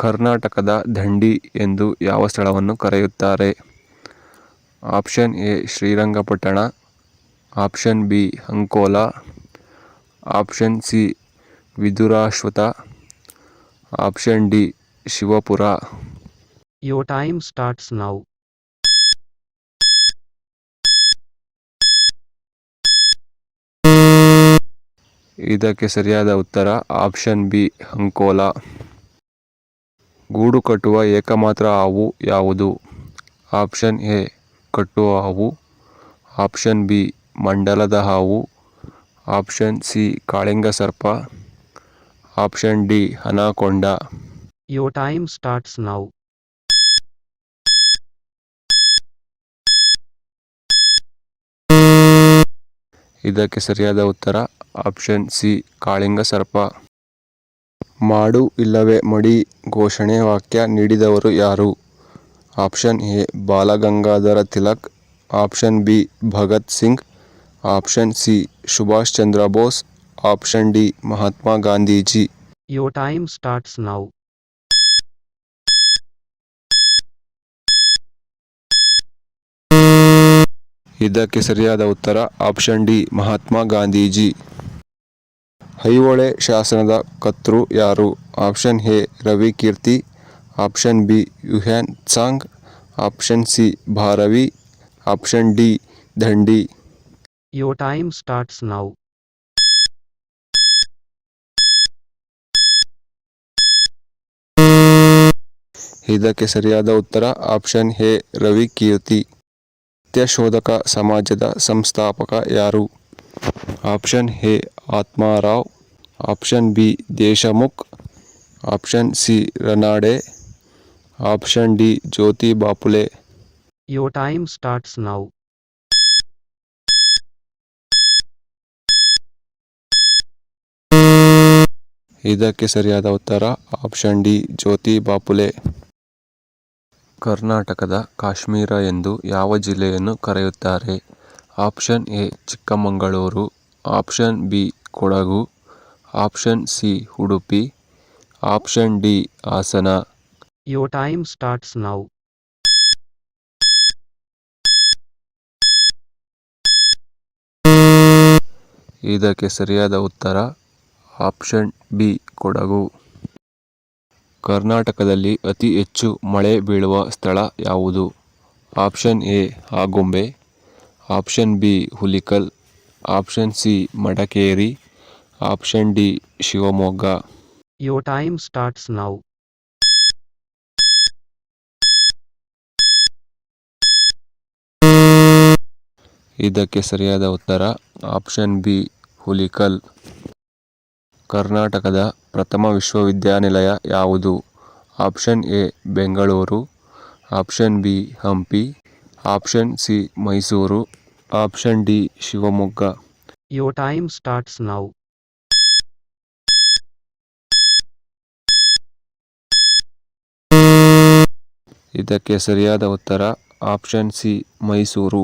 ಕರ್ನಾಟಕದ ದಂಡಿ ಎಂದು ಯಾವ ಸ್ಥಳವನ್ನು ಕರೆಯುತ್ತಾರೆ? Option A Srirangapatna. Option B Ankola. Option C Vidurashwatha. Option D Shivapura. Your time starts now ಇದಕ್ಕೆ ಸರಿಯಾದ ಉತ್ತರ ಆಪ್ಷನ್ ಬಿ ಅಂಕೋಲಾ. ಗೂಡು ಕಟ್ಟುವ ಏಕಮಾತ್ರ ಹಾವು ಯಾವುದು? ಆಪ್ಷನ್ ಎ ಕಟ್ಟುವ ಹಾವು. ಆಪ್ಷನ್ ಬಿ ಮಂಡಲದ ಹಾವು. ಆಪ್ಷನ್ ಸಿ ಕಾಳಿಂಗ ಸರ್ಪ. Option D anaconda your time starts ನಾವು ಇದಕ್ಕೆ ಸರಿಯಾದ ಉತ್ತರ ಆಪ್ಷನ್ ಸಿ ಕಾಳಿಂಗ ಸರ್ಪ. ಮಾಡು ಇಲ್ಲವೇ ಮಡಿ ಘೋಷಣೆ ವಾಕ್ಯ ನೀಡಿದವರು ಯಾರು? Option A Balagangadhara Tilak. Option B Bhagat Singh. Option C Subhash Chandra Bose. Option D Mahatma Gandhiji. Your time starts now ಇದಕ್ಕೆ ಸರಿಯಾದ ಉತ್ತರ ಆಪ್ಷನ್ ಡಿ ಮಹಾತ್ಮ ಗಾಂಧೀಜಿ. ಐಹೊಳೆ ಶಾಸನದ ಕರ್ತೃ ಯಾರು? Option A Ravi Kirti. Option B Hiuen Tsang. Option C Bharavi. Option D Dandi. Your time starts now ಇದಕ್ಕೆ ಸರಿಯಾದ ಉತ್ತರ option A Ravi Kirti. ಸತ್ಯಶೋಧಕ ಸಮಾಜದ ಸಂಸ್ಥಾಪಕ ಯಾರು? Option A Atmarao. Option B Deshmukh. Option C Ranade. Option D Jyoti Bapule. Your time starts now ಇದಕ್ಕೆ ಸರಿಯಾದ ಉತ್ತರ ಆಪ್ಷನ್ ಡಿ ಜ್ಯೋತಿ ಬಾಪುಲೆ. ಕರ್ನಾಟಕದ ಕಾಶ್ಮೀರ ಎಂದು ಯಾವ ಜಿಲ್ಲೆಯನ್ನು ಕರೆಯುತ್ತಾರೆ? Option A Chikkamagaluru. Option B Kodagu. Option C Udupi. Option D Hassan. Your time starts now ಇದಕ್ಕೆ ಸರಿಯಾದ ಉತ್ತರ ಆಪ್ಷನ್ ಬಿ ಕೊಡಗು. ಕರ್ನಾಟಕದಲ್ಲಿ ಅತಿ ಹೆಚ್ಚು ಮಳೆ ಬೀಳುವ ಸ್ಥಳ ಯಾವುದು? Option A Agumbe. Option B Hulikal option C Madikeri option D Shivamogga. Your time starts now ಇದಕ್ಕೆ ಸರಿಯಾದ ಉತ್ತರ ಆಪ್ಷನ್ ಬಿ ಹುಲಿಕಲ್. ಕರ್ನಾಟಕದ ಪ್ರಥಮ ವಿಶ್ವವಿದ್ಯಾನಿಲಯ ಯಾವುದು? Option A Bengaluru option B Hampi option C Mysuru. Option D Shivamogga. Your time starts now ಇದಕ್ಕೆ ಸರಿಯಾದ ಉತ್ತರ ಆಪ್ಷನ್ ಸಿ ಮೈಸೂರು.